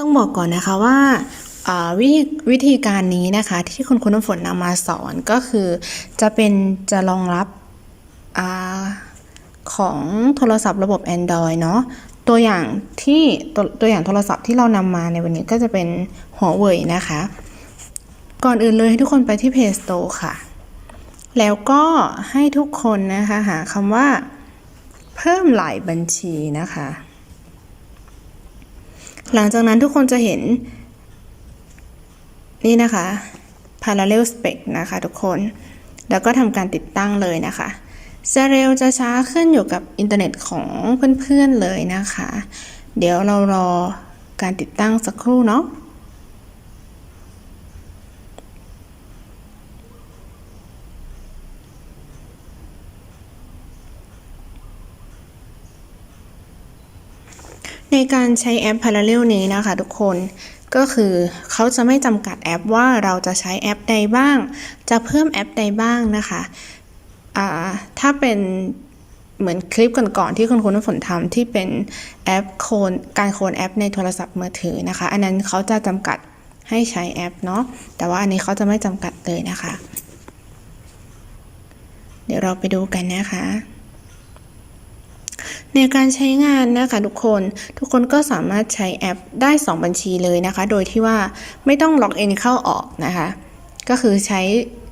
ต้องบอกก่อนนะคะว่าวิธีวิธีการนี้นะคะ ที่คุณคุณน้ำฝนนำมาสอนก็คือ จะเป็นจะรองรับอของโทรศัพท์ระบบ Android เนาะตัวอย่างที่ตัวตัวอย่างโทรศัพท์ที่เรานำมาในวันนี้ก็จะเป็นหัวเว่ยนะคะ ก่อนอื่นเลยให้ทุกคนไปที่ Play Store ค่ะ แล้วก็ให้ทุกคนนะคะหาคำว่า เพิ่มหลายบัญชีนะคะ หลังจากนั้นทุกคนจะเห็น นี่นะคะ parallel spec นะคะทุกคน แล้วก็ทำการติดตั้งเลยนะคะจะเร็วจะช้าขึ้นอยู่กับอินเทอร์เน็ตของเพื่อนๆเลยนะคะ เดี๋ยวเรารอการติดตั้งสักครู่เนาะ ในการใช้แอป Parallel นี้นะคะทุกคนก็คือเขาจะไม่จำกัดแอปว่าเราจะใช้แอปใดบ้าง จะเพิ่มแอปใดบ้างนะคะถ้าเป็นเหมือนคลิปก่อนๆที่คุณคุณน้ำฝนทำที่เป็นแอปโคนการโคนแอปในโทรศัพท์มือถือนะคะ อันนั้นเขาจะจำกัดให้ใช้แอปเนาะแต่ว่าอันนี้เขาจะไม่จำกัดเลยนะคะ เดี๋ยวเราไปดูกันนะคะ ในการใช้งานนะคะทุกคนทุกคนก็สามารถใช้แอปได้ 2 บัญชีเลยนะคะ โดยที่ว่าไม่ต้องล็อกอินเข้าออกนะคะ ก็คือใช้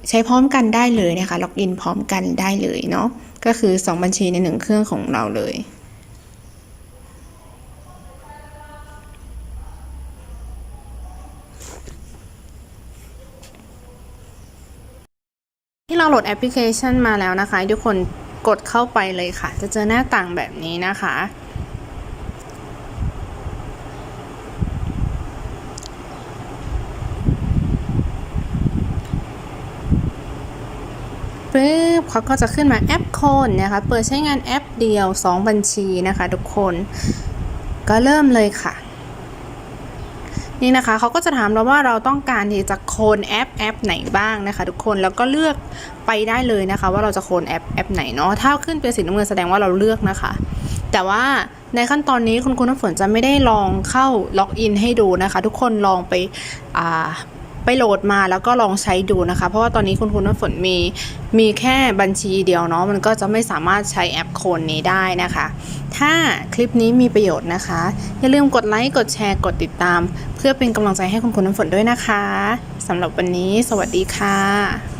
ใช้พร้อมกันได้เลยนะคะล็อกอินพร้อมกันได้เลยเนาะก็คือ 2 บัญชีใน 1 เครื่องของเราเลยที่เราโหลดแอปพลิเคชันมาแล้วนะคะ ทุกคน กดเข้าไปเลยค่ะ จะเจอหน้าต่างแบบนี้นะคะ ปึ๊บเขาก็จะขึ้นมาแอปโคนนะคะ เปิดใช้งานแอปเดียว 2 บัญชีนะคะทุกคน ก็เริ่มเลยค่ะ นี่นะคะเขาก็จะถามเราว่าเราต้องการที่จะโคลนแอปแอปไหนบ้างนะคะ ทุกคนแล้วก็เลือกไปได้เลยนะคะ ว่าเราจะโคลนแอปแอปไหนเนาะถ้าขึ้นเป็นสีน้ำเงินแสดงว่าเราเลือกนะคะ แต่ว่าในขั้นตอนนี้คุณคุณน้ำฝนจะไม่ได้ลองเข้าล็อกอินให้ดูนะคะ ทุกคนลองไปอ่า ไปโหลดมาแล้วก็ลองใช้ดูนะคะ เพราะว่าตอนนี้คุณคุณน้ำฝนมีมีแค่บัญชีเดียวเนาะมันก็จะไม่สามารถใช้แอปโคนนี้ได้นะคะ ถ้าคลิปนี้มีประโยชน์นะคะ อย่าลืมกดไลค์กดแชร์กดติดตาม เพื่อเป็นกำลังใจให้คุณคุณน้ำฝนด้วยนะคะสำหรับวันนี้ สวัสดีค่ะ